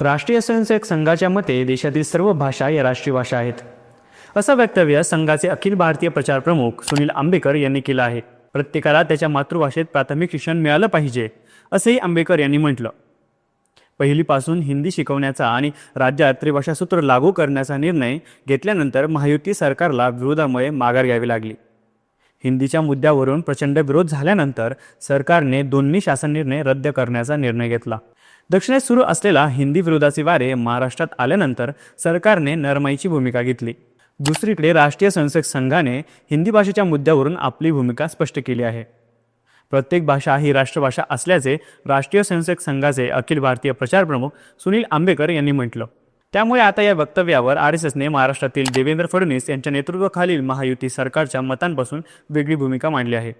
राष्ट्रीय स्वयंसेवक संघाच्या मते देशातील सर्व भाषा या राष्ट्रीय भाषा आहेत. असं वक्तव्य संघाचे अखिल भारतीय प्रचार प्रमुख सुनील आंबेकर यांनी केलं आहे. प्रत्येकाला त्याच्या मातृभाषेत प्राथमिक शिक्षण मिळालं पाहिजे असंही आंबेकर यांनी म्हटलं. पहिलीपासून हिंदी शिकवण्याचा आणि राज्यात त्रिभाषा सूत्र लागू करण्याचा निर्णय घेतल्यानंतर महायुती सरकारला विरोधामुळे माघार घ्यावी लागली. हिंदीच्या मुद्द्यावरून प्रचंड विरोध झाल्यानंतर सरकारने दोन्ही शासन निर्णय रद्द करण्याचा निर्णय घेतला. दक्षिणेत सुरू असलेला हिंदी विरोधाचे वारे महाराष्ट्रात आल्यानंतर सरकारने नरमाईची भूमिका घेतली. दुसरीकडे राष्ट्रीय संसद संघाने हिंदी भाषेच्या मुद्द्यावरून आपली भूमिका स्पष्ट केली आहे. प्रत्येक भाषा ही राष्ट्रभाषा असल्याचे राष्ट्रीय संसद संघाचे अखिल भारतीय प्रचार प्रमुख सुनील आंबेकर यांनी म्हटलं. त्यामुळे आता या वक्तव्यावर आर एस एसने महाराष्ट्रातील देवेंद्र फडणवीस यांच्या नेतृत्वाखालील महायुती सरकारच्या मतांपासून वेगळी भूमिका मांडली आहे.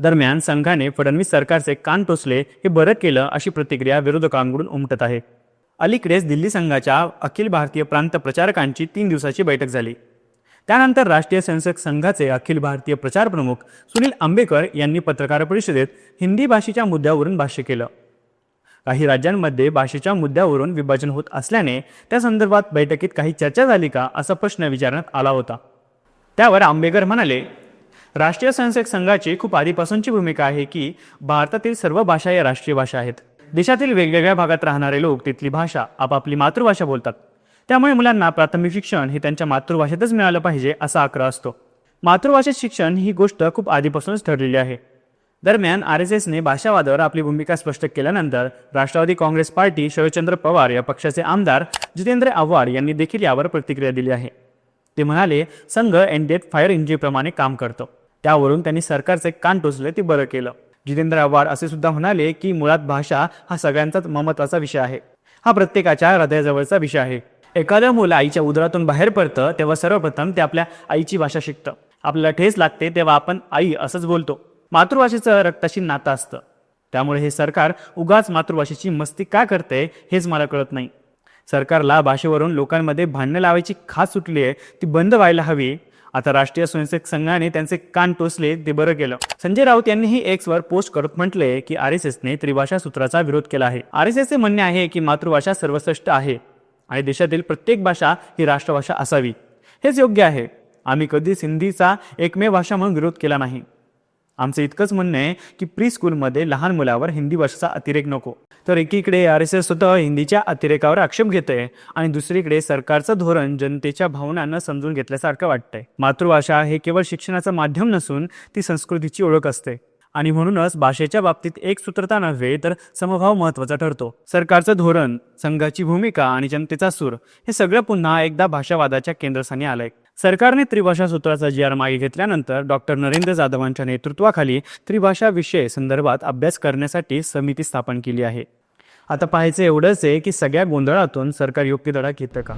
दरम्यान संघाने फडणवीस सरकारचे कान टोचले हे बरं केलं अशी प्रतिक्रिया विरोधकांकडून उमटत आहे. अलीकडेच दिल्ली संघाच्या अखिल भारतीय प्रांत प्रचारकांची तीन दिवसाची बैठक झाली. त्यानंतर राष्ट्रीय स्वयंसेवक संघाचे अखिल भारतीय प्रचार प्रमुख सुनील आंबेकर यांनी पत्रकार परिषदेत हिंदी भाषेच्या मुद्द्यावरून भाष्य केलं. काही राज्यांमध्ये भाषेच्या मुद्द्यावरून विभाजन होत असल्याने त्या संदर्भात बैठकीत काही चर्चा झाली का असा प्रश्न विचारण्यात आला होता. त्यावर आंबेकर म्हणाले राष्ट्रीय स्वयंसेवक संघाची खूप आधीपासूनची भूमिका आहे की भारतातील सर्व भाषा या राष्ट्रीय भाषा आहेत. देशातील वेगवेगळ्या भागात राहणारे लोक तिथली भाषा आपापली मातृभाषा बोलतात. त्यामुळे मुलांना प्राथमिक शिक्षण हे त्यांच्या मातृभाषेतच मिळालं पाहिजे असा आग्रह असतो. मातृभाषेत शिक्षण ही गोष्ट खूप आधीपासूनच ठरलेली आहे. दरम्यान आर एस एसने भाषावादावर आपली भूमिका स्पष्ट केल्यानंतर राष्ट्रवादी काँग्रेस पार्टी शरदचंद्र पवार या पक्षाचे आमदार जितेंद्र आव्हाड यांनी देखील यावर प्रतिक्रिया दिली आहे. ते म्हणाले संघ एनडीएत फायर इंजिनप्रमाणे काम करतो. त्यावरून त्यांनी सरकारचे कान टोचले ते बरं केलं. जितेंद्र आव्हाड असे सुद्धा म्हणाले की मुळात भाषा हा सगळ्यांचाच महत्त्वाचा विषय आहे. हा प्रत्येकाच्या हृदयाजवळचा विषय आहे. एखादं मुलं आईच्या उदरातून बाहेर पडतं तेव्हा सर्वप्रथम ते आपल्या आईची भाषा शिकतं. आपल्याला ठेस लागते तेव्हा आपण आई असंच बोलतो. मातृभाषेचं रक्ताशी नातं असतं. त्यामुळे हे सरकार उगाच मातृभाषेची मस्ती का करते हेच मला कळत नाही. सरकारला भाषेवरून लोकांमध्ये भांडणं लावायची खास सुटली आहे ती बंद व्हायला हवी. आता राष्ट्रीय स्वयंसेवक संघाने त्यांचे कान टोचले ते बरं केलं. संजय राऊत यांनीही एक्सवर पोस्ट करत म्हटले की आर एस एसने त्रिभाषा सूत्राचा विरोध केला आहे. आर एस एसचे म्हणणे आहे की मातृभाषा सर्वश्रेष्ठ आहे आणि देशातील प्रत्येक भाषा ही राष्ट्रभाषा असावी. हेच योग्य आहे. आम्ही कधीच हिंदीचा एकमेव भाषा म्हणून विरोध केला नाही. आमचं इतकंच म्हणणं आहे की प्री स्कूलमध्ये लहान मुलावर हिंदी भाषेचा अतिरेक नको. तर एकीकडे आर एस एस स्वतः हिंदीच्या अतिरेकावर आक्षेप घेत आहे आणि दुसरीकडे सरकारचं धोरण जनतेच्या भावनांना समजून घेतल्यासारखं वाटतंय. मातृभाषा हे केवळ शिक्षणाचं माध्यम नसून ती संस्कृतीची ओळख असते. आणि म्हणूनच भाषेच्या बाबतीत एक सूत्रता नव्हे तर समभाव महत्त्वाचा ठरतो. सरकारचं धोरण संघाची भूमिका आणि जनतेचा सूर हे सगळं पुन्हा एकदा भाषावादाच्या केंद्रस्थानी आलंय. सरकारने त्रिभाषा सूत्राचा जी आर मागे घेतल्यानंतर डॉक्टर नरेंद्र जाधवांच्या नेतृत्वाखाली त्रिभाषा विषय संदर्भात अभ्यास करण्यासाठी समिती स्थापन केली आहे. आता पाहायचं एवढंच आहे की सगळ्या गोंधळातून सरकार योग्य धडा घेतं का?